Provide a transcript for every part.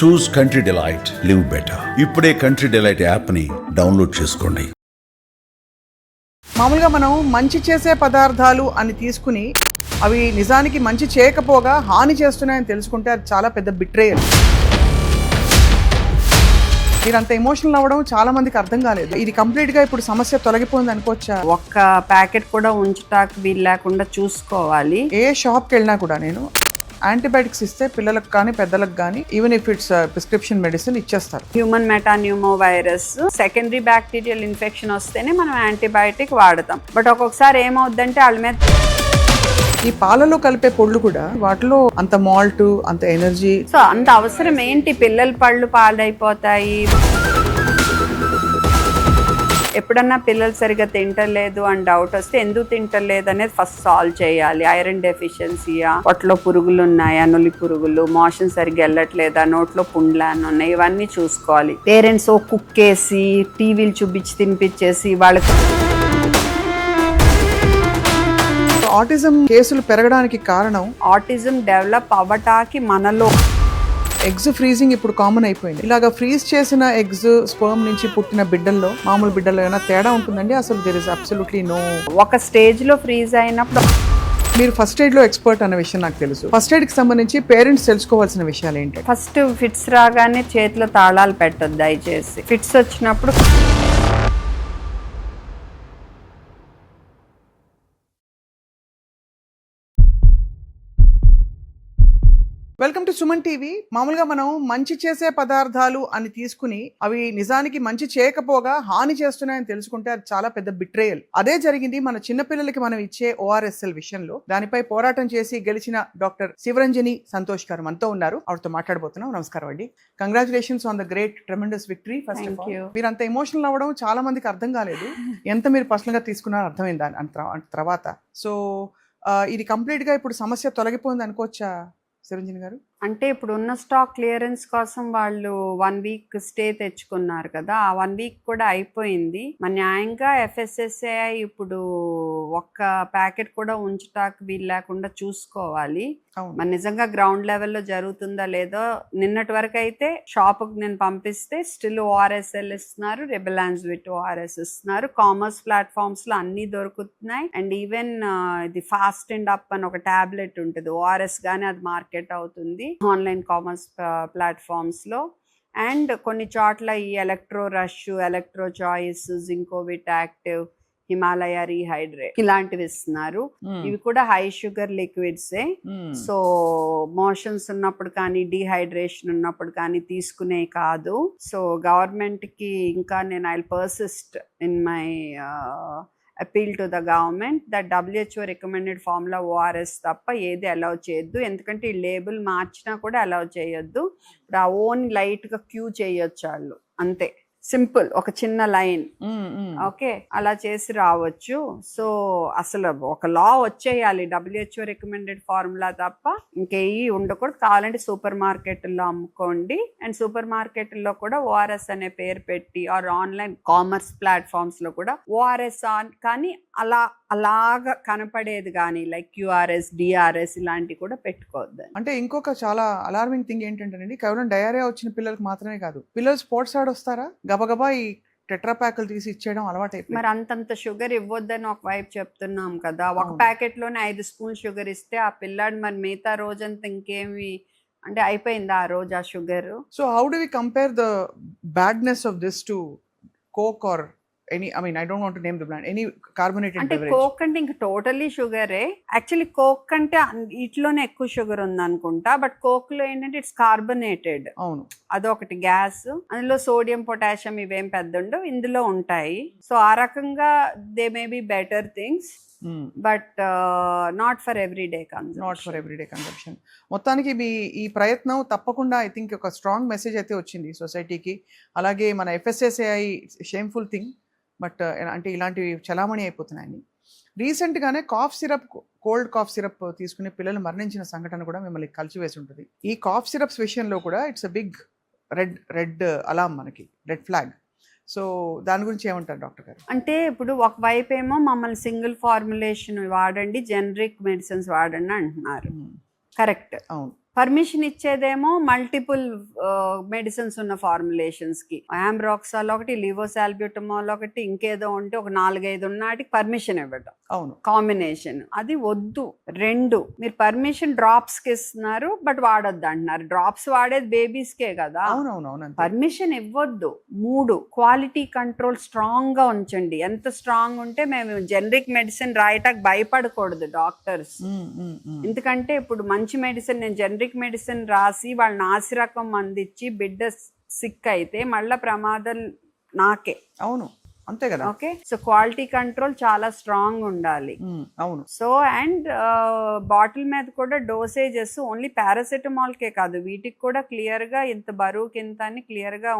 Choose country delight live better ఇప్పుడే country delight యాప్ని download చేసుకోండి. మామూలుగా మనం మంచి చేసే పదార్థాలు అని తీసుకుని అవి నిజానికి మంచి చేయకపోగా హాని చేస్తున్నాయని తెలుసుకుంటే అది చాలా పెద్ద బిట్రేయల్ మీరు అంత ఎమోషనల్ అవ్వడం చాలా మందికి అర్థం కాలేదు. ఇది కంప్లీట్గా ఇప్పుడు సమస్య తొలగిపోయింది అనుకోవచ్చా? ఒక్క ప్యాకెట్ కూడా ఉంచుటానికి వీలు లేకుండా చూసుకోవాలి. ఏ షాప్కి వెళ్ళినా కూడా నేను యాంటీబయాటిక్స్ ఇస్తే పిల్లలకు కానీ పెద్దలకు కానీ even if it's prescription medicine ఇచ్చేస్తారు. Human metapneumo virus secondary bacterial infection వస్తేనే మనం యాంటీబయాటిక్ వాడతాం. బట్ ఒక్కొక్కసారి ఏమవుద్దంటే వాళ్ళ మీద ఈ పాలలో కలిపే పొళ్ళు కూడా వాటిలో అంత మాల్ట్ అంత ఎనర్జీ సో అంత అవసరం ఏంటి? పిల్లల పళ్ళు పాడైపోతాయి ఎప్పుడన్నా పిల్లలు సరిగా తింటలేదు అని డౌట్ వస్తే ఎందుకు తింటలేదు అనేది ఫస్ట్ సాల్వ్ చేయాలి. ఐరన్ డెఫిషియన్సీయా పొట్టలో పురుగులు ఉన్నాయా నులి పురుగులు మోషన్ సరిగ్గా వెళ్ళట్లేదా నోట్లో పుండ్లు అని ఉన్నాయి ఇవన్నీ చూసుకోవాలి. పేరెంట్స్ ఓ కుక్కేసి టీవీలు చూపించి తినిపించేసి వాళ్ళకి ఆటిజం కేసులు పెరగడానికి కారణం? ఆటిజం డెవలప్ అవ్వటానికి మనలో ఎగ్స్ ఫ్రీజింగ్ ఇప్పుడు కామన్ అయిపోయింది. ఇలాగ ఫ్రీజ్ చేసిన ఎగ్స్ స్పర్మ్ నుంచి పుట్టిన బిడ్డల్లో మామూలు బిడ్డల్లో ఏమైనా తేడా ఉంటుందండి? అసలు దెర్ ఇస్ అబ్సల్యూట్లీ నో ఒక స్టేజ్లో ఫ్రీజ్ అయినప్పుడు మీరు ఫస్ట్ ఎయిడ్లో ఎక్స్పర్ట్ అన్న విషయం నాకు తెలుసు. ఫస్ట్ ఎయిడ్కి సంబంధించి పేరెంట్స్ తెలుసుకోవాల్సిన విషయాలు ఏంటి ఫస్ట్ ఫిట్స్ రాగానే చేతిలో తాళాలు పెట్టొద్దు దయచేసి. ఫిట్స్ వచ్చినప్పుడు సుమన్ టీవీ మామూలుగా మనం మంచి చేసే పదార్థాలు అని తీసుకుని అవి నిజానికి మంచి చేయకపోగా హాని చేస్తున్నాయని తెలుసుకుంటే అది చాలా పెద్ద బిట్రేయల్ అదే జరిగింది మన చిన్నపిల్లలకి మనం ఇచ్చే ఓఆర్ఎస్ఎల్ విషయంలో. దానిపై పోరాటం చేసి గెలిచిన డాక్టర్ శివరంజని సంతోష్ గారు మనతో ఉన్నారు. ఆవిడతో మాట్లాడబోతున్నాం. నమస్కారం అండి. Congratulations on the great tremendous victory first of all. మీరు అంత ఎమోషనల్ అవ్వడం చాలా మందికి అర్థం కాలేదు. ఎంత మీరు పర్సనల్గా తీసుకున్నారో అర్థమైంది? తర్వాత. సో ఇది కంప్లీట్గా ఇప్పుడు సమస్య తొలగిపోయింది అనుకోవచ్చా చిరంజీవి గారు? అంటే ఇప్పుడు ఉన్న స్టాక్ క్లియరెన్స్ కోసం వాళ్ళు వన్ వీక్ స్టే తెచ్చుకున్నారు కదా ఆ వన్ వీక్ కూడా అయిపోయింది. మన న్యాయంగా ఎఫ్ఎస్ఎస్ఏఐ ఇప్పుడు ఒక్క ప్యాకెట్ కూడా ఉంచటానికి వీలు లేకుండా చూసుకోవాలి. మరి నిజంగా గ్రౌండ్ లెవెల్లో జరుగుతుందా లేదో నిన్నటి వరకు అయితే షాప్కి నేను పంపిస్తే స్టిల్ ఓఆర్ఎస్ఎల్ ఇస్తున్నారు రెబెలాన్స్ విత్ ఓఆర్ఎస్ ఇస్తున్నారు. కామర్స్ ప్లాట్ఫామ్స్లో అన్ని దొరుకుతున్నాయి. అండ్ ఈవెన్ ఇది ఫాస్ట్ అండ్ అప్ అని ఒక టాబ్లెట్ ఉంటుంది. ఓఆర్ఎస్ గానీ అది మార్కెట్ అవుతుంది. Online commerce ప్లాట్ఫామ్స్లో. అండ్ కొన్ని చోట్ల ఈ electro rush electro choice zincovit active Himalaya rehydrate ఇలాంటివి ఇస్తున్నారు. ఇవి కూడా హై షుగర్ లిక్విడ్సే. సో మోషన్స్ ఉన్నప్పుడు కానీ డిహైడ్రేషన్ ఉన్నప్పుడు కానీ తీసుకునే కాదు. సో గవర్నమెంట్కి ఇంకా నేను I persist in my appeal to the government the WHO recommended formula ORS తప్ప ఏది అలౌ చేయొద్దు. ఎందుకంటే ఈ లేబుల్ మార్చినా కూడా అలౌ చేయొద్దు. ఇప్పుడు ఆ ఓన్ లైట్గా క్యూ చేయొచ్చు వాళ్ళు. అంతే. సింపుల్ ఒక చిన్న లైన్. ఓకే అలా చేసి రావచ్చు. సో అసలు ఒక లా వచ్చేయాలి. డబ్ల్యూహెచ్ఓ రికమెండెడ్ ఫార్ములా తప్ప ఇంకేవి ఉండకూడదు. కావాలంటే సూపర్ మార్కెట్లో అమ్ముకోండి. అండ్ సూపర్ మార్కెట్లో కూడా ఓఆర్ఎస్ అనే పేరు పెట్టి ఆర్ ఆన్లైన్ కామర్స్ ప్లాట్ఫామ్స్లో కూడా ఓఆర్ఎస్ ఆన్ కానీ అలా అలాగా కనపడేది కానీ లైక్ క్యూఆర్ఎస్ డిఆర్ఎస్ ఇలాంటివి కూడా పెట్టుకోవద్దు. అంటే ఇంకొక చాలా అలార్మింగ్ థింగ్ ఏంటంటేనండి కేవలం డయేరియా వచ్చిన పిల్లలకు మాత్రమే కాదు పిల్లలు స్పోర్ట్స్ ఆడొస్తారా గబగబా ఈ టెట్రా ప్యాకులు తీసి ఇచ్చేయడం అలవాటు మరి అంతంత షుగర్ ఇవ్వద్దని ఒక వైపు చెప్తున్నాం కదా ఒక అవును. ప్యాకెట్లోనే ఐదు స్పూన్ షుగర్ ఇస్తే ఆ పిల్లాడు మరి మిగతా రోజంతా ఇంకేమి అంటే అయిపోయింది ఆ రోజు ఆ sugar? So how do we compare the badness of this to Coke or any I mean I don't want name the brand any carbonated అంటే బెవరేజ్ కోక్ అంటే ఇంక టోటలీ షుగరే యాక్చువల్లీ కోక్ అంటే వీటిలోనే ఎక్కువ షుగర్ ఉంది అనుకుంటా బట్ కోక్లో ఏంటంటే it's carbonated అవును. అదొకటి గ్యాస్ అందులో సోడియం పొటాషియం ఇవేం పెద్ద ఉండవు ఇందులో ఉంటాయి. సో ఆ రకంగా they may be better things but not for every day not for everyday consumption మొత్తానికి మీ ఈ ప్రయత్నం తప్పకుండా ఐ థింక్ ఒక స్ట్రాంగ్ మెసేజ్ అయితే వచ్చింది సొసైటీకి అలాగే మన ఎఫ్ఎస్ఎస్ఏఐ షేమ్ఫుల్ థింగ్ బట్ అంటే ఇలాంటివి చలామణి అయిపోతున్నాయని. రీసెంట్గానే cough syrup cold cough syrup తీసుకుని పిల్లలు మరణించిన సంఘటన కూడా మిమ్మల్ని కలిసివేసి ఉంటుంది ఈ కాఫ్ సిరప్స్ విషయంలో కూడా it's a big red red alarm మనకి రెడ్ ఫ్లాగ్. సో దాని గురించి ఏమంటారు డాక్టర్ గారు? అంటే ఇప్పుడు ఒకవైపు ఏమో మమ్మల్ని సింగిల్ ఫార్ములేషన్ వాడండి జనరిక్ మెడిసిన్స్ వాడండి అంటున్నారు. కరెక్ట్. అవును. పర్మిషన్ ఇచ్చేదేమో మల్టిపుల్ మెడిసిన్స్ ఉన్న ఫార్ములేషన్స్కి. ఆంబ్రాక్సాల్ ఒకటి లివోసాల్బ్యూటమాల్ ఒకటి ఇంకేదో ఉంటే ఒక నాలుగైదు ఉన్నాటికి పర్మిషన్ ఇవ్వడం అవును. కాంబినేషన్. అది వద్దు. రెండు మీరు పర్మిషన్ డ్రాప్స్కి ఇస్తున్నారు బట్ వాడొద్దు అంటున్నారు. డ్రాప్స్ వాడేది బేబీస్ కే కదా. పర్మిషన్ ఇవ్వద్దు. మూడు క్వాలిటీ కంట్రోల్ స్ట్రాంగ్గా ఉంచండి. ఎంత స్ట్రాంగ్ ఉంటే మేము జనరిక్ మెడిసిన్ రాయటానికి భయపడకూడదు డాక్టర్స్. ఎందుకంటే ఇప్పుడు మంచి మెడిసిన్ నేను జనరిక్ మెడిసిన్ రాసి వాళ్ళ నాసి రకం అందించి బిడ్డ సిక్ అయితే మళ్ళా ప్రమాదం నాకే. అవును. అంతే కదా. ఓకే? సో క్వాలిటీ కంట్రోల్ చాలా స్ట్రాంగ్ ఉండాలి. అవును. సో అండ్ బాటిల్ మీద కూడా డోసేజెస్ ఓన్లీ పారాసెటమాల్కే కాదు. వీటికి కూడా క్లియర్గా ఇంత బరువుకి ఇంత అని క్లియర్గా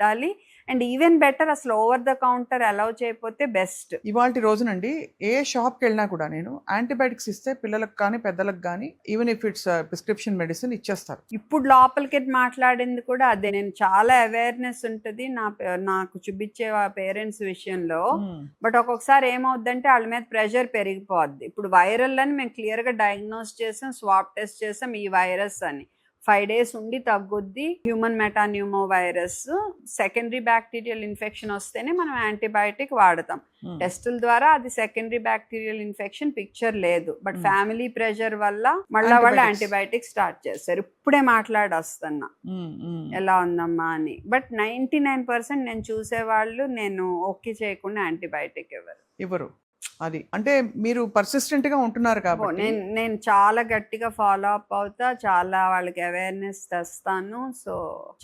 ఉండాలి అండ్ ఈవెన్ బెటర్ అసలు ఓవర్ ద కౌంటర్ అలౌ చేయకపోతే బెస్ట్. ఇవాళ రోజునండి ఏ షాప్కి వెళ్ళినా కూడా నేను యాంటీబయాటిక్స్ ఇస్తే పిల్లలకు కానీ పెద్దలకు కానీ even if it's prescription medicine ఇచ్చేస్తారు. ఇప్పుడు లోపలికి మాట్లాడింది కూడా అదే. నేను చాలా అవేర్నెస్ ఉంటుంది నా నాకు చూపించే పేరెంట్స్ విషయంలో. బట్ ఒక్కొక్కసారి ఏమవుద్దంటే వాళ్ళ మీద ప్రెషర్ పెరిగిపోద్ది. ఇప్పుడు వైరల్ అని మేము క్లియర్గా డయాగ్నోస్ చేసాం స్వాప్ టెస్ట్ చేసాం ఈ వైరస్ అని. ఫైవ్ డేస్ ఉండి తగ్గుద్ది. Human metapneumo virus secondary bacterial infection వస్తేనే మనం యాంటీబయాటిక్ వాడతాం. టెస్టుల ద్వారా అది సెకండరీ బ్యాక్టీరియల్ ఇన్ఫెక్షన్ పిక్చర్ లేదు. But Hmm. ఫ్యామిలీ ప్రెషర్ వల్ల మళ్ళీ వాళ్ళు. యాంటీబయాటిక్ స్టార్ట్ చేస్తారు. ఇప్పుడే మాట్లాడొస్తున్నా. ఉమ్, ఉమ్. ఎలా ఉందమ్మా అని. బట్ నైంటీ నైన్ పర్సెంట్ నేను చూసేవాళ్ళు నేను ఓకే చేయకుండా యాంటీబయాటిక్ ఇవ్వరు. ఇవ్వరు. అది. అంటే మీరు పర్సిస్టెంట్గా ఉంటున్నారు కాబట్టి. నేను నేను చాలా గట్టిగా ఫాలో అప్ అవుతా చాలా వాళ్ళకి అవేర్నెస్ తెస్తాను. సో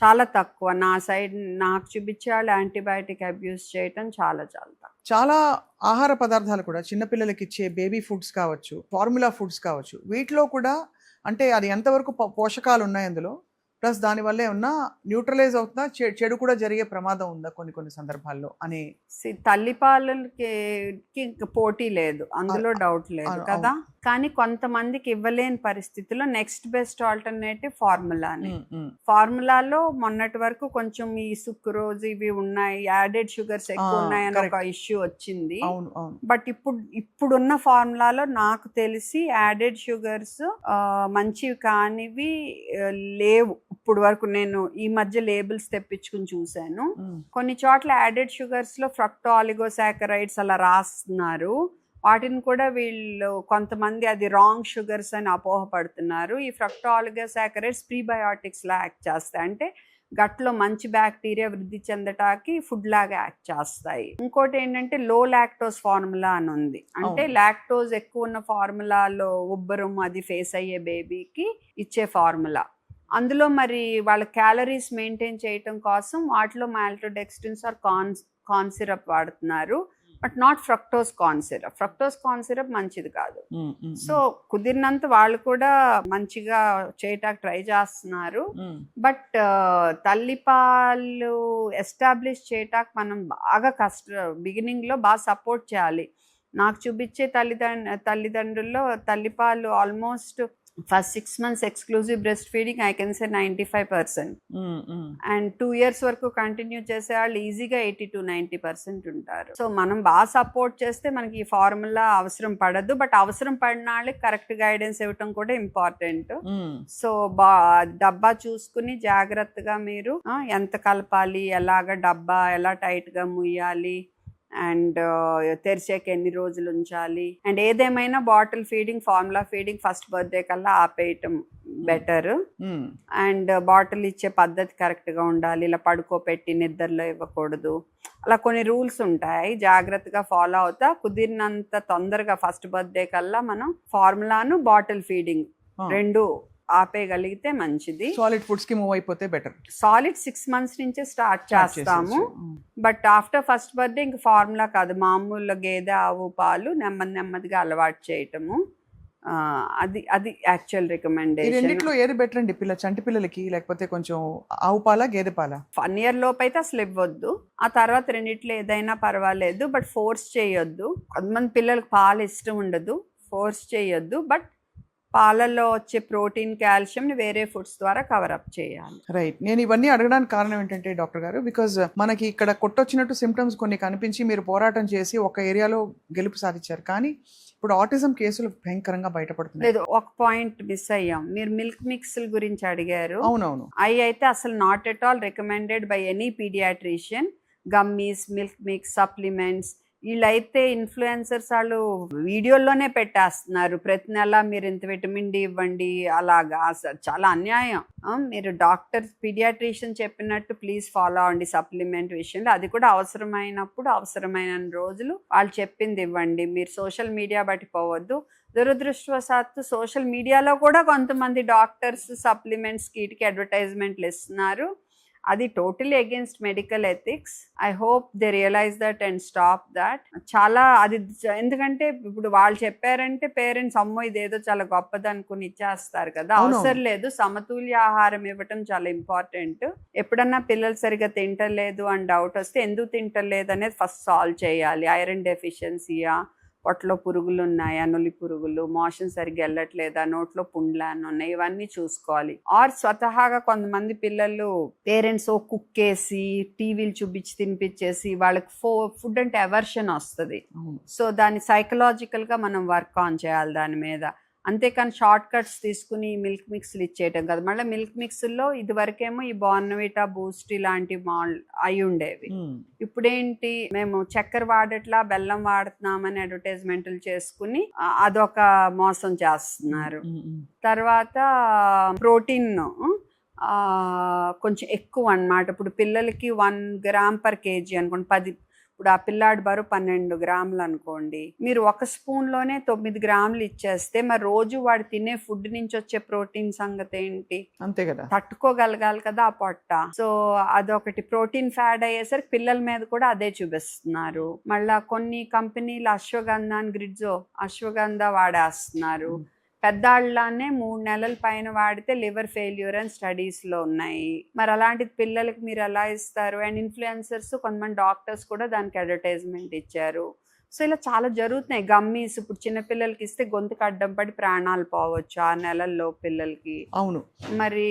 చాలా తక్కువ. నా సైడ్ నాకు చూపించే వాళ్ళు యాంటీబయాటిక్ అబ్యూస్ చేయటం చాలా చాలా చాలా ఆహార పదార్థాలు కూడా చిన్నపిల్లలకి ఇచ్చే బేబీ ఫుడ్స్ కావచ్చు ఫార్ములా ఫుడ్స్ కావచ్చు వీటిలో కూడా అంటే అది ఎంతవరకు పోషకాలు ఉన్నాయి అందులో? ప్లస్ దానివల్ల ఏమన్నా న్యూట్రలైజ్ అవుతుందా? చెడు కూడా జరిగే ప్రమాదం ఉందా కొన్ని కొన్ని సందర్భాల్లో అని తల్లిపాలకి పోటీ లేదు. అందులో డౌట్ లేదు కదా? కానీ కొంతమందికి ఇవ్వలేని పరిస్థితిలో నెక్స్ట్ బెస్ట్ ఆల్టర్నేటివ్ ఫార్ములాని. ఫార్ములాలో మొన్నటి వరకు కొంచెం ఈ సుక్రోజ్ ఇవి ఉన్నాయి యాడెడ్ షుగర్స్ ఎక్కువ ఆ, ఉన్నాయని ఒక. ఇష్యూ వచ్చింది. బట్ ఇప్పుడు ఇప్పుడున్న ఫార్ములాలో నాకు తెలిసి యాడెడ్ షుగర్స్ మంచివి కానివి లేవు. ఇప్పుడు వరకు నేను ఈ మధ్య లేబుల్స్ తెప్పించుకుని చూశాను. కొన్ని చోట్ల యాడెడ్ షుగర్స్లో ఫ్రక్టో ఆలిగోసాకరైడ్స్ అలా రాస్తున్నారు. వాటిని కూడా వీళ్ళు కొంతమంది అది రాంగ్ షుగర్స్ అని అపోహపడుతున్నారు. ఈ ఫ్రక్టో ఆలిగోసాకరైడ్స్ ప్రీబయోటిక్స్ లా యాక్ట్ చేస్తాయి. అంటే గట్లో మంచి బ్యాక్టీరియా వృద్ధి చెందటానికి ఫుడ్ లాగా యాక్ట్ చేస్తాయి. ఇంకోటి ఏంటంటే లో లాక్టోస్ ఫార్ములా అని ఉంది. అంటే. లాక్టోస్ ఎక్కువ ఉన్న ఫార్ములాలో ఉబ్బరం అది ఫేస్ అయ్యే బేబీకి ఇచ్చే ఫార్ములా అందులో మరి వాళ్ళ క్యాలరీస్ మెయింటైన్ చేయటం కోసం వాటిలో maltodextrins or con corn syrup వాడుతున్నారు. But not fructose corn syrup fructose corn syrup మంచిది కాదు. సో కుదిరినంత వాళ్ళు కూడా మంచిగా చేయటానికి ట్రై చేస్తున్నారు. బట్ తల్లిపాలు ఎస్టాబ్లిష్ చేయటానికి మనం బాగా కష్ట బిగినింగ్లో బాగా సపోర్ట్ చేయాలి. నాకు చూపించే తల్లిదండ్రు తల్లిదండ్రుల్లో తల్లిపాలు almost first six months exclusive breast feeding I can say ninety five percent. And two years వరకు కంటిన్యూ చేసే వాళ్ళు ఈజీగా ఎయిటీ టు నైంటీ పర్సెంట్ ఉంటారు. సో మనం బాగా సపోర్ట్ చేస్తే మనకి ఈ ఫార్ములా అవసరం పడదు. బట్ అవసరం పడిన వాళ్ళకి కరెక్ట్ గైడెన్స్ ఇవ్వటం కూడా ఇంపార్టెంట్ సో బా డబ్బా చూసుకుని జాగ్రత్తగా మీరు ఎంత కలపాలి ఎలాగ డబ్బా ఎలా టైట్గా ముయ్యాలి అండ్ తెరిచాక ఎన్ని రోజులు ఉంచాలి? అండ్ ఏదేమైనా bottle feeding formula feeding first birthday కల్లా ఆపేయటం బెటర్. అండ్ బాటిల్ ఇచ్చే పద్ధతి కరెక్ట్గా ఉండాలి. ఇలా పడుకోపెట్టి నిద్రలో ఇవ్వకూడదు. అలా కొన్ని రూల్స్ ఉంటాయి. జాగ్రత్తగా ఫాలో అవుతా. కుదిరినంత తొందరగా ఫస్ట్ బర్త్డే కల్లా మనం ఫార్ములాను బాటిల్ ఫీడింగ్. రెండు ఆపేయగలిగితే మంచిది. సాలిడ్ ఫుడ్స్కి మూవ్ అయిపోతే బెటర్ సాలిడ్ సిక్స్ మంత్స్ నుంచే స్టార్ట్ చేస్తాము. బట్ ఆఫ్టర్ ఫస్ట్ బర్త్డే ఇంక ఫార్ములా కాదు. మామూలు గేదె ఆవు పాలు నెమ్మది నెమ్మదిగా అలవాటు చేయటము. అది అది యాక్చువల్ రికమెండేషన్ రెండిట్లో ఏది బెటర్ అండి? పిల్ల చంటి పిల్లలకి లేకపోతే కొంచెం ఆవు పాల గేదె పాల? వన్ ఇయర్ లోపు అయితే అసలు ఇవ్వద్దు. ఆ తర్వాత రెండిట్లో ఏదైనా పర్వాలేదు. బట్ ఫోర్స్ చేయొద్దు. కొంతమంది పిల్లలకు పాలు ఇష్టం ఉండదు. ఫోర్స్ చేయొద్దు. బట్ పాలల్లో వచ్చే ప్రోటీన్ కాల్షియం వేరే ఫుడ్స్ ద్వారా కవర్ అప్ చేయాలి. రైట్. నేను ఇవన్నీ అడగడానికి కారణం ఏంటంటే డాక్టర్ గారు బికాజ్ మనకి ఇక్కడ కొట్టొచ్చినట్టు సిమ్టమ్స్ కొన్ని కనిపించి మీరు పోరాటం చేసి ఒక ఏరియాలో గెలుపు సాధించారు. కానీ ఇప్పుడు ఆటిజం కేసులు భయంకరంగా బయటపడుతున్నాయి. లేదు ఒక పాయింట్ మిస్ అయ్యాం. మీరు మిల్క్ మిక్స్ గురించి అడిగారు. అవునవును. అవి అయితే అసలు not at all recommended by any paediatrician gummies milk mix supplements వీళ్ళైతే ఇన్ఫ్లుయెన్సర్స్ వాళ్ళు వీడియోల్లోనే పెట్టేస్తున్నారు. ప్రతి నెల మీరు ఇంత విటమిన్ డి ఇవ్వండి అలాగా. చాలా అన్యాయం. మీరు డాక్టర్ పీడియాట్రిషియన్ చెప్పినట్టు ప్లీజ్ ఫాలో అవ్వండి సప్లిమెంట్ విషయంలో. అది కూడా అవసరమైనప్పుడు అవసరమైన రోజులు వాళ్ళు చెప్పింది ఇవ్వండి. మీరు సోషల్ మీడియా బట్టి పోవద్దు. దురదృష్టవశాత్తు సోషల్ మీడియాలో కూడా కొంతమంది డాక్టర్స్ సప్లిమెంట్స్ కీటికి అడ్వర్టైజ్మెంట్లు ఇస్తున్నారు. అది totally against medical ethics I hope they realise that and stop that చాలా అది ఎందుకంటే ఇప్పుడు వాళ్ళు చెప్పారంటే పేరెంట్స్ అమ్మో ఇదేదో చాలా గొప్పది అనుకుని ఇచ్చేస్తారు కదా. అవసరం లేదు. సమతుల్య ఆహారం ఇవ్వటం చాలా ఇంపార్టెంట్ ఎప్పుడన్నా పిల్లలు సరిగా తింటలేదు అని డౌట్ వస్తే ఎందుకు తింటలేదు అనేది ఫస్ట్ సాల్వ్ చేయాలి. ఐరన్ డెఫిషియన్సీయా పొట్టలో పురుగులు ఉన్నాయా నులి పురుగులు మోషన్ సరిగ్గా వెళ్ళట్లేదా నోట్లో పుండ్లాన్ని ఉన్నాయి ఇవన్నీ చూసుకోవాలి. ఆర్ స్వతహాగా కొంతమంది పిల్లలు పేరెంట్స్ ఓ కుక్కేసి టీవీలు చూపించి తినిపించేసి వాళ్ళకి ఫో ఫుడ్ అంటే అవర్షన్ వస్తుంది. సో దాన్ని సైకలాజికల్గా మనం వర్క్ ఆన్ చేయాలి దాని మీద. అంతేకాని షార్ట్ కట్స్ తీసుకుని మిల్క్ మిక్స్లు ఇచ్చేయటం కదా. మళ్ళీ మిల్క్ మిక్స్లో ఇది వరకేమో ఈ బార్నవిటా బూస్ట్ ఇలాంటి మాల్ అయి ఉండేవి. ఇప్పుడేంటి? మేము చక్కెర వాడట్లా బెల్లం వాడుతున్నామని అడ్వర్టైజ్మెంట్లు చేసుకుని అదొక మోసం చేస్తున్నారు. తర్వాత ప్రోటీన్ కొంచెం ఎక్కువ అన్నమాట. ఇప్పుడు పిల్లలకి వన్ గ్రామ్ పర్ కేజీ అనుకోండి పది ఇప్పుడు ఆ పిల్లాడి బరువు పన్నెండు గ్రాములు అనుకోండి. మీరు ఒక స్పూన్లోనే తొమ్మిది గ్రాములు ఇచ్చేస్తే మరి రోజు వాడు తినే ఫుడ్ నుంచి వచ్చే ప్రోటీన్ సంగతి ఏంటి? అంతే కదా. తట్టుకోగలగాలి కదా ఆ పొట్ట. సో అదొకటి. ప్రోటీన్ ఫ్యాడ్ అయ్యేసరికి పిల్లల మీద కూడా అదే చూపిస్తున్నారు. మళ్ళా కొన్ని కంపెనీలు అశ్వగంధ అని గ్రిడ్జో అశ్వగంధ వాడేస్తున్నారు. పెద్దాళ్ళనే మూడు నెలల పైన వాడితే లివర్ ఫెయిల్యూర్ అని స్టడీస్లో ఉన్నాయి. మరి అలాంటి పిల్లలకి మీరు ఎలా ఇస్తారు? అండ్ ఇన్ఫ్లుయెన్సర్స్ కొంతమంది డాక్టర్స్ కూడా దానికి అడ్వర్టైజ్మెంట్ ఇచ్చారు. సో ఇలా చాలా జరుగుతున్నాయి. గమ్మీస్ ఇప్పుడు చిన్న పిల్లలకి ఇస్తే గొంతుకు అడ్డం పడి ప్రాణాలు పోవచ్చు ఆ నెలల్లో పిల్లలకి. అవును. మరి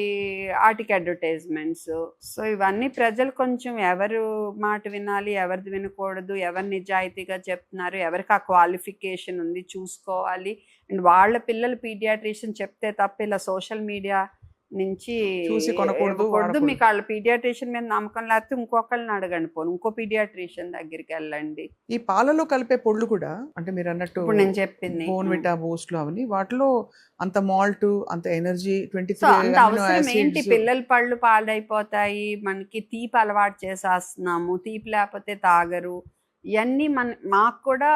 వాటికి అడ్వర్టైజ్మెంట్స్. సో ఇవన్నీ ప్రజలు కొంచెం ఎవరు మాట వినాలి ఎవరిది వినకూడదు ఎవరు నిజాయితీగా చెప్తున్నారు ఎవరికి ఆ క్వాలిఫికేషన్ ఉంది చూసుకోవాలి. అండ్ వాళ్ళ పిల్లలు పీడియాట్రిషియన్ చెప్తే తప్ప ఇలా సోషల్ మీడియా నుంచి చూసి కొనకూడదు. మీకు వాళ్ళ పీడియాట్రిషియన్ మీద నమ్మకం లేకపోతే ఇంకొకళ్ళని అడగండి పోను. ఇంకో పీడియాట్రిషియన్ దగ్గరికి వెళ్ళండి. ఈ పాలలో కలిపే పొళ్ళు కూడా అంటే మీరు అన్నట్టు ఇప్పుడు నేను చెప్పింది. బోన్విటా బూస్ట్లు అవన్నీ వాటిలో అంత మాల్ట్ అంత ఎనర్జీ ట్వంటీ అవసరం ఏంటి? పిల్లల పళ్ళు పాడైపోతాయి మనకి తీపి అలవాటు చేసేస్తున్నాము తీపి లేకపోతే తాగరు. ఇవన్నీ మన మాకు కూడా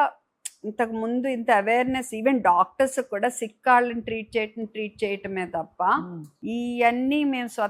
ఇంతకు ముందు ఇంత అవేర్నెస్ ఈవెన్ డాక్టర్స్ కూడా సిక్ వాళ్ళని ట్రీట్ చేయటం ట్రీట్ చేయటమే తప్ప ఇవన్నీ మేము స్వ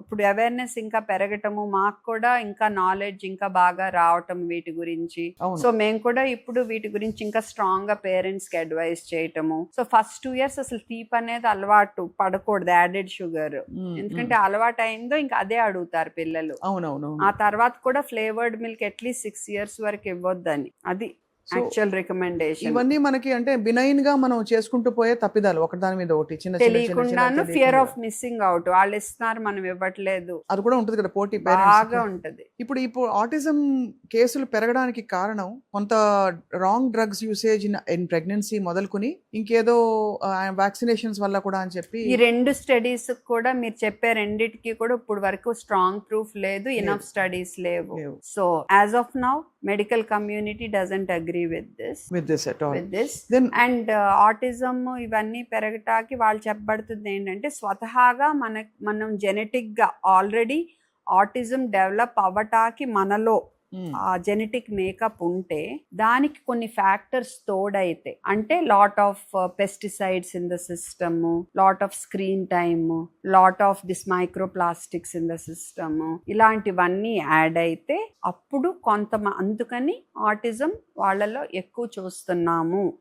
ఇప్పుడు అవేర్నెస్ ఇంకా పెరగటము మాకు కూడా ఇంకా నాలెడ్జ్ ఇంకా బాగా రావటం వీటి గురించి. సో మేము కూడా ఇప్పుడు వీటి గురించి ఇంకా స్ట్రాంగ్గా పేరెంట్స్కి అడ్వైస్ చేయటము. సో ఫస్ట్ టూ ఇయర్స్ అసలు తీపి అనేది అలవాటు పడకూడదు యాడెడ్ షుగర్ ఎందుకంటే అలవాటు అయిందో ఇంకా అదే అడుగుతారు పిల్లలు. అవునవును ఆ తర్వాత కూడా flavoured milk at least six years వరకు ఇవ్వద్దని. అది యాక్చువల్ రికమెండేషన్ ఇవన్నీ మనకి అంటే బినైన్గా మనం చేసుకుంటూ పోయే తప్పిదాలు. ఒకదాని మీద ఒకటి చిన్న తెలియకుండాను ఫియర్. ఆఫ్ మిస్సింగ్ అవుట్ వాళ్ళు ఇస్తున్నారు మనం ఇవ్వట్లేదు. అది కూడా ఉంటుంది కదా పోటీ బాగా ఉంటది. ఇప్పుడు ఇప్పుడు ఆటిజం కేసులు పెరగడానికి కారణం కొంత wrong drugs usage in in pregnancy మొదలుకొని ఇంకేదో వ్యాక్సినేషన్స్ వల్ల కూడా అని చెప్పి ఈ రెండు స్టడీస్ కూడా మీరు చెప్పే రెండిటికి కూడా ఇప్పుడు వరకు స్ట్రాంగ్ ప్రూఫ్ లేదు ఇనఫ్ స్టడీస్ లేవు. So as of now medical community doesn't agree with this with this at all with this then and autism ఇవన్నీ పెరగటానికి వాళ్ళు చెప్పబడుతుంది ఏంటంటే స్వతహాగా మన మనం జెనెటిక్గా ఆల్రెడీ ఆటిజం డెవలప్ అవ్వటానికి మనలో ఆ జెనెటిక్ మేకప్ ఉంటే దానికి కొన్ని ఫ్యాక్టర్స్ తోడైతే అంటే lot of pesticides in the system lot of screen time lot of this microplastics in the system ఇలాంటివన్నీ యాడ్ అయితే అప్పుడు కొంత అందుకని ఆటిజం వాళ్ళలో ఎక్కువ చూస్తున్నాము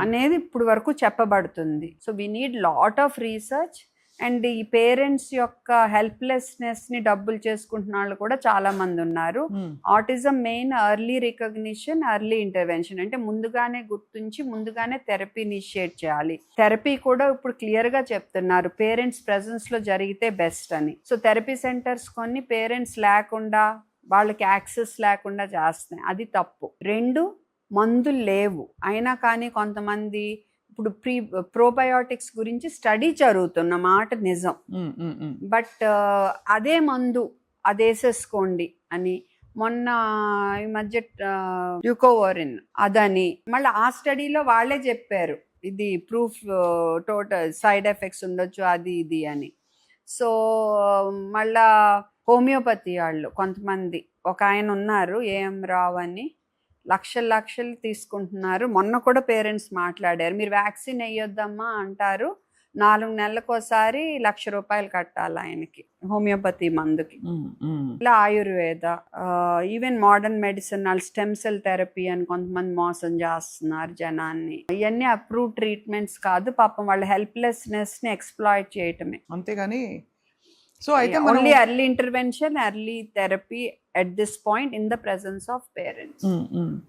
అనేది ఇప్పుడు వరకు చెప్పబడుతుంది. So we need lot of research and ఈ పేరెంట్స్ యొక్క హెల్ప్లెస్నెస్ని డబ్బులు చేసుకుంటున్న వాళ్ళు కూడా చాలా మంది ఉన్నారు. Autism main early recognition early intervention. అంటే ముందుగానే గుర్తుంచి ముందుగానే థెరపీ ఇనిషియేట్ చేయాలి. థెరపీ కూడా ఇప్పుడు క్లియర్గా చెప్తున్నారు. పేరెంట్స్ ప్రెసెన్స్లో జరిగితే బెస్ట్ అని. సో థెరపీ సెంటర్స్ కొన్ని పేరెంట్స్ లేకుండా వాళ్ళకి యాక్సెస్ లేకుండా చేస్తున్నాయి. అది తప్పు. రెండు మందులు లేవు. అయినా కానీ కొంతమంది ఇప్పుడు ప్రీ ప్రోబయోటిక్స్ గురించి స్టడీ జరుగుతున్న మాట నిజం. బట్ అదే మందు అది వేసేసుకోండి అని మొన్న ఈ మధ్య డ్యూకోవరిన్ అదని మళ్ళీ ఆ స్టడీలో వాళ్ళే చెప్పారు. ఇది ప్రూఫ్ టోటల్ సైడ్ ఎఫెక్ట్స్ ఉండొచ్చు అది ఇది అని. సో మళ్ళా హోమియోపతి వాళ్ళు కొంతమంది ఒక ఆయన ఉన్నారు ఏఎం రావు అని. లక్షలు లక్షలు తీసుకుంటున్నారు. మొన్న కూడా పేరెంట్స్ మాట్లాడారు. మీరు వ్యాక్సిన్ వేయొద్దమ్మా అంటారు. నాలుగు నెలలకోసారి లక్ష రూపాయలు కట్టాలి ఆయనకి హోమియోపతి మందుకి. ఇలా ఆయుర్వేద ఈవెన్ మోడర్న్ మెడిసిన్ వాళ్ళు స్టెమ్ సెల్ థెరపీ అని కొంతమంది మోసం చేస్తున్నారు జనాన్ని. ఇవన్నీ అప్రూవ్ ట్రీట్మెంట్స్ కాదు. పాపం వాళ్ళ హెల్ప్లెస్నెస్ని ఎక్స్ప్లాయిట్ చేయటమే. అంతేగాని సో అయితే only early intervention early therapy at this point in the presence of parents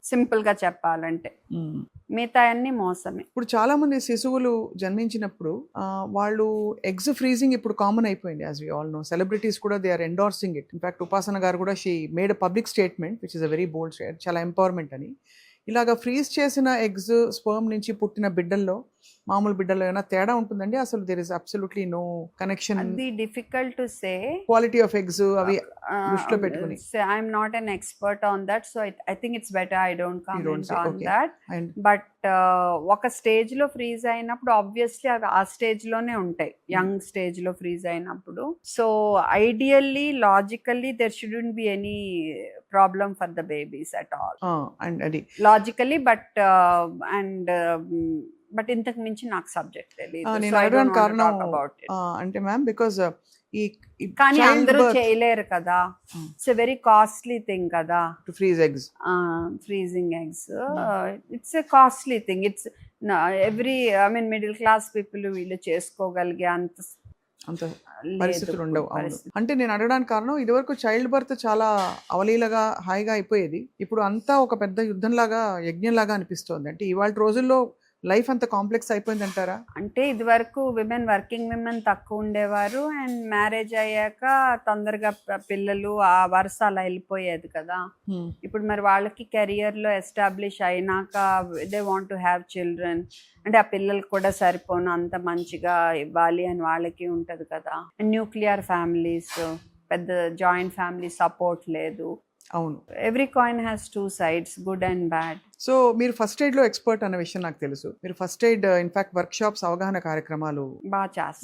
సింపుల్గా చెప్పాలంటే. ఉమ్. మిగతా అన్ని మోసమే. ఇప్పుడు చాలా మంది శిశువులు జన్మించినప్పుడు వాళ్ళు ఎగ్స్ ఫ్రీజింగ్ ఇప్పుడు కామన్ అయిపోయింది as we all know celebrities కూడా they are endorsing it in fact Upasana గారు కూడా she made public statement which is a very bold state చాలా ఎంపవర్మెంట్ అని. ఇలాగ ఫ్రీజ్ చేసిన ఎగ్స్ స్పర్మ్ నుంచి పుట్టిన బిడ్డల్లో మామూలు బిడ్డల్లో ఏమైనా తేడా ఉంటుందండి? అసలు there is absolutely no connection అది difficult to say quality of eggs అవి దృష్టిలో పెట్టుకుని. I'm not an expert on that so I think it's better I don't comment on. That but ఒక స్టేజ్లో ఫ్రీజ్ అయినప్పుడు ఆబ్వియస్లీ అవి ఆ స్టేజ్లోనే ఉంటాయి. యంగ్ స్టేజ్లో ఫ్రీజ్ అయినప్పుడు. So ideally logically there shouldn't be any problem for the babies at all and అది లాజికల్లీ బట్ అండ్ బట్ ఇంతకు మించి నాకు సబ్జెక్ట్ తెలియదు అంటే మ్యామ్ బికాస్ ఈ కానీ అందరూ చేయలేరు కదా. It's a very costly thing కదా. To freeze eggs freezing eggs. It's a costly thing it's every I mean middle class people వీళ్ళు చేసుకోగలిగే అంత అంత పరిస్థితులు ఉండవు. అంటే నేను అడగడానికి కారణం ఇదివరకు చైల్డ్ బర్త్ చాలా అవలీలగా హాయిగా అయిపోయేది. ఇప్పుడు అంతా ఒక పెద్ద యుద్ధంలాగా యజ్ఞంలాగా అనిపిస్తోంది. అంటే ఇవాళ రోజుల్లో లైఫ్ అంత కాంప్లెక్స్ అయిపోయింది అంటారా అంటే ఇది వరకు విమెన్ వర్కింగ్ విమెన్ తక్కువ ఉండేవారు. అండ్ మ్యారేజ్ అయ్యాక తొందరగా పిల్లలు ఆ వరుస అలా వెళ్ళిపోయేది కదా. ఇప్పుడు మరి వాళ్ళకి కెరియర్లో ఎస్టాబ్లిష్ అయినాక they want to have children. అంటే ఆ పిల్లలకు కూడా సరిపోను అంత మంచిగా ఇవ్వాలి అని వాళ్ళకి ఉంటది కదా. న్యూక్లియర్ ఫ్యామిలీస్ పెద్ద జాయింట్ ఫ్యామిలీ సపోర్ట్ లేదు. అవును. Every coin has two sides good and bad. So మీరు ఫస్ట్ ఎయిడ్లో ఎక్స్పర్ట్ అన్న విషయం నాకు తెలుసు. మీరు first aid in fact workshops అవగాహన కార్యక్రమాలు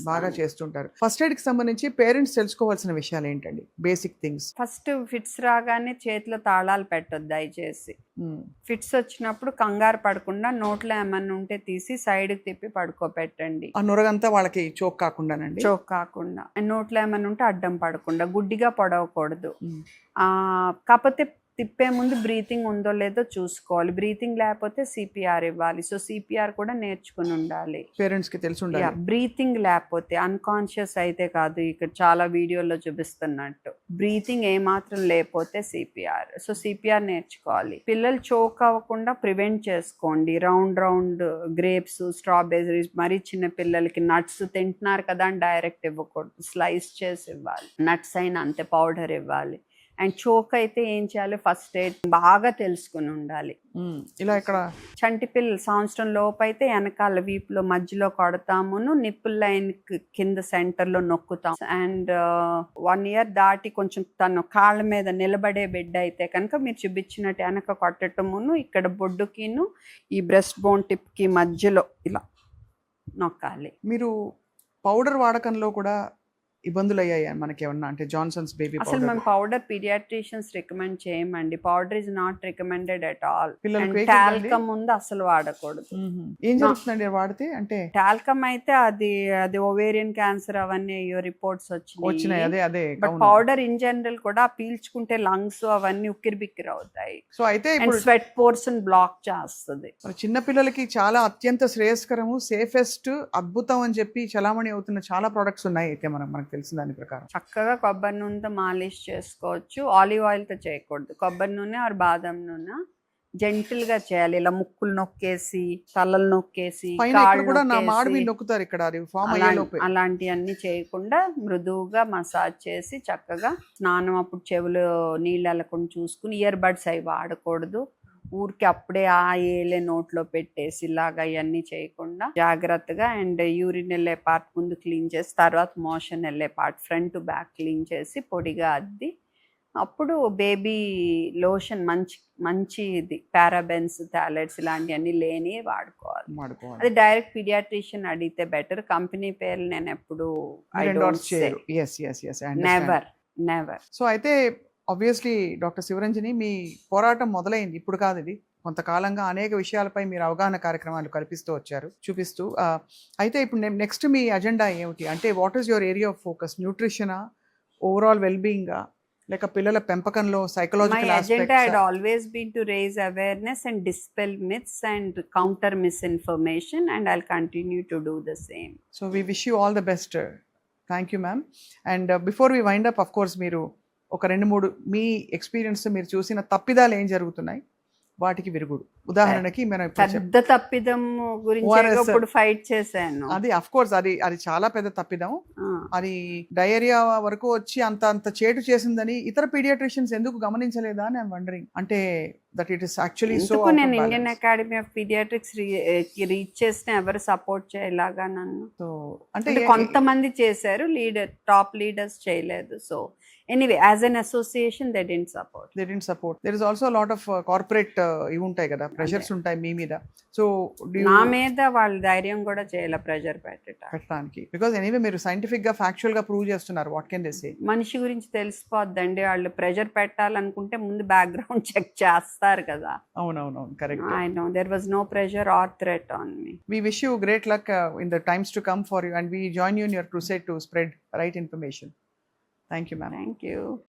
బాగా చేస్తుంటారు. ఫస్ట్ ఎయిడ్కి సంబంధించి పేరెంట్స్ తెలుసుకోవాల్సిన విషయాలు ఏంటండి? బేసిక్ థింగ్స్ ఫస్ట్ ఫిట్స్ రాగానే చేతిలో తాళాలు పెట్టొద్దు దయచేసి. ఫిట్స్ వచ్చినప్పుడు కంగారు పడకుండా నోట్లో ఏమన్నా ఉంటే తీసి సైడ్కి తిప్పి పడుకోబెట్టండి. ఆ నొరగంతా వాళ్ళకి చోక్ కాకుండానండి? చోక్ కాకుండా. నోట్లో ఏమన్నా ఉంటే అడ్డం పడకుండా గుడ్డిగా పొడవకూడదు. ఆ, కాకపోతే తిప్పే ముందు బ్రీతింగ్ ఉందో లేదో చూసుకోవాలి. బ్రీతింగ్ లేకపోతే సిపిఆర్ ఇవ్వాలి. సో సిపిఆర్ కూడా నేర్చుకుని ఉండాలి. పేరెంట్స్కి తెలిసి ఉండాలి. బ్రీతింగ్ లేకపోతే అన్కాన్షియస్ అయితే కాదు ఇక్కడ చాలా వీడియోలో చూపిస్తున్నట్టు. బ్రీతింగ్ ఏమాత్రం లేకపోతే సిపిఆర్ సో సిపిఆర్ నేర్చుకోవాలి. పిల్లలు చోక్ అవ్వకుండా ప్రివెంట్ చేసుకోండి. రౌండ్ రౌండ్ గ్రేప్స్ స్ట్రాబెర్రీస్ మరీ చిన్న పిల్లలకి నట్స్ తింటున్నారు కదా అని డైరెక్ట్ ఇవ్వకూడదు. స్లైస్ చేసి ఇవ్వాలి. నట్స్ అయినా అంతే పౌడర్ ఇవ్వాలి. అండ్ చోక్ అయితే ఏం చేయాలి? ఫస్ట్ ఎయిడ్ బాగా తెలుసుకుని ఉండాలి. ఇలా ఇక్కడ చంటి పిల్లలు సంవత్సరం లోపు అయితే వెనకాల వీపులో మధ్యలో కొడతామును నిప్పుల్ లైన్ కింద సెంటర్లో నొక్కుతాం. అండ్ వన్ ఇయర్ దాటి కొంచెం తను కాళ్ళ మీద నిలబడే బిడ్డ అయితే కనుక మీరు చూపించినట్టు వెనక కొట్టటమును ఇక్కడ బొడ్డుకిను ఈ బ్రెస్ట్ బోన్ టిప్కి మధ్యలో ఇలా నొక్కాలి. మీరు పౌడర్ వాడకంలో కూడా ఇబ్బందులు అయ్యాయి మనకి ఏమన్నా అంటే జాన్సన్స్ బేబీ అసలు మేము పౌడర్ పీడియాట్రిషియన్స్ రికమెండ్ చేయమండి. Powder is not recommended at all? Talcum ముందు అసలు వాడకూడదు. ఏం జరుగుతుందండి వాడితే? అంటే టాల్కమ్ అయితే అది అది ఓవేరియన్ క్యాన్సర్ అవన్నీ రిపోర్ట్స్ వచ్చినాయి. వచ్చినాయి. అదే అదే బట్ పౌడర్ ఇన్ జనరల్ కూడా పీల్చుకుంటే లంగ్స్ అవన్నీ ఉక్కిరి బిక్కిరి అవుతాయి. సో అయితే స్వెట్ పోర్షన్ బ్లాక్ చేస్తుంది. చిన్న పిల్లలకి చాలా అత్యంత శ్రేయస్కరము సేఫెస్ట్ అద్భుతం అని చెప్పి చలామణి అవుతున్న చాలా ప్రొడక్ట్స్ ఉన్నాయి అయితే మనం మనకు తెలిసిన దాని ప్రకారం. చక్కగా కొబ్బరి నూనెతో మాలిష్ చేసుకోవచ్చు. ఆలివ్ ఆయిల్తో చేయకూడదు. కొబ్బరి నూనె ఆర్ బాదం నూనె జెంటిల్గా చేయాలి. ఇలా ముక్కులు నొక్కేసి తలలు నొక్కేసి ఇక్కడ కాళ్ళు కూడా నా మాడు నొక్కేసి, మీద నొక్కుతారు ఇక్కడ. అది ఫామ్ అలా- అయ్యే లోపే. అలాంటివన్నీ చేయకుండా మృదువుగా మసాజ్ చేసి చక్కగా స్నానం అప్పుడు చెవులు నీళ్ళు వెళ్ళకుండా చూసుకుని ఇయర్ బడ్స్ అవి వాడకూడదు. ఊరికి అప్పుడే ఆ ఏలే నోట్లో పెట్టేసి ఇలాగా ఇవన్నీ చేయకుండా జాగ్రత్తగా అండ్ యూరిన్ వెళ్ళే పార్ట్ ముందు క్లీన్ చేసి తర్వాత మోషన్ వెళ్ళే part front to back clean చేసి పొడిగా అద్ది. అప్పుడు బేబీ లోషన్ మంచి మంచి ఇది పారాబెన్స్ టాలెట్స్ ఇలాంటివన్నీ లేని వాడుకోవాలి. అది డైరెక్ట్ పీడియాట్రిషియన్ అడిగితే బెటర్. కంపెనీ పేర్లు నేను ఎప్పుడు నెవర్ నెవర్ సో అయితే ఆబ్వియస్లీ డాక్టర్ శివరంజని మీ పోరాటం మొదలైంది. ఇప్పుడు కాదు ఇది. కొంతకాలంగా అనేక విషయాలపై మీరు అవగాహన కార్యక్రమాలు కల్పిస్తూ వచ్చారు చూపిస్తూ అయితే ఇప్పుడు నెక్స్ట్ మీ అజెండా ఏమిటి? అంటే what is your area of focus న్యూట్రిషనా overall వెల్బీయింగా లేక పిల్లల పెంపకంలో psychological agenda had always been to raise awareness and dispel myths and counter misinformation and I continue to do the same so we wish you all the best thank you ma'am and before we wind up of course మీరు ఒక రెండు మూడు మీ experience మీరు చూసిన తప్పిదాలు ఏం జరుగుతున్నాయి? వాటికి విరుగుడు. ఉదాహరణకి మనం పెద్ద తప్పిదం గురించి ఫైట్ చేశాను. అది అఫ్ కోర్స్ అది అది చాలా పెద్ద తప్పిదం. అది డయేరియా వరకు వచ్చి అంత అంత చేటు చేసిందని ఇతర పీడియాట్రిషియన్స్ ఎందుకు గమనించలేదా అని వండరింగ్ అంటే that it is actually so నేను Indian Academy of Pediatrics reach చేసిన ఎవరు సపోర్ట్ చేయలాగా నన్ను? సో అంటే కొంతమంది చేశారు లీడర్ టాప్ లీడర్స్ చేయలేదు. So anyway as an association they didn't support they didn't support there is also lot of corporate ఇవి ఉంటాయి కదా ప్రెషర్స్ ఉంటాయి మీ మీద. సో నా మీద వాళ్ళ ధైర్యం కూడా చేయాల ప్రెషర్ పెట్టట. పెట్టడానికి. బికాస్ ఎనీవే మీరు సైంటిఫిక్గా ఫ్యాక్చువల్గా ప్రూవ్ చేస్తున్నారు. వాట్ కెన్ దే సే మనిషి గురించి తెలిసిపోద్దండి. వాళ్ళు ప్రెషర్ పెట్టాలనుకుంటే ముందు బ్యాక్గ్రౌండ్ చెక్ చేస్తారు కదా. అవునవునవును correct I know there was no pressure or threat on me we wish you great luck uh, in the times to come for you and we join you in your crusade to spread right Thank you, ma'am. Thank you.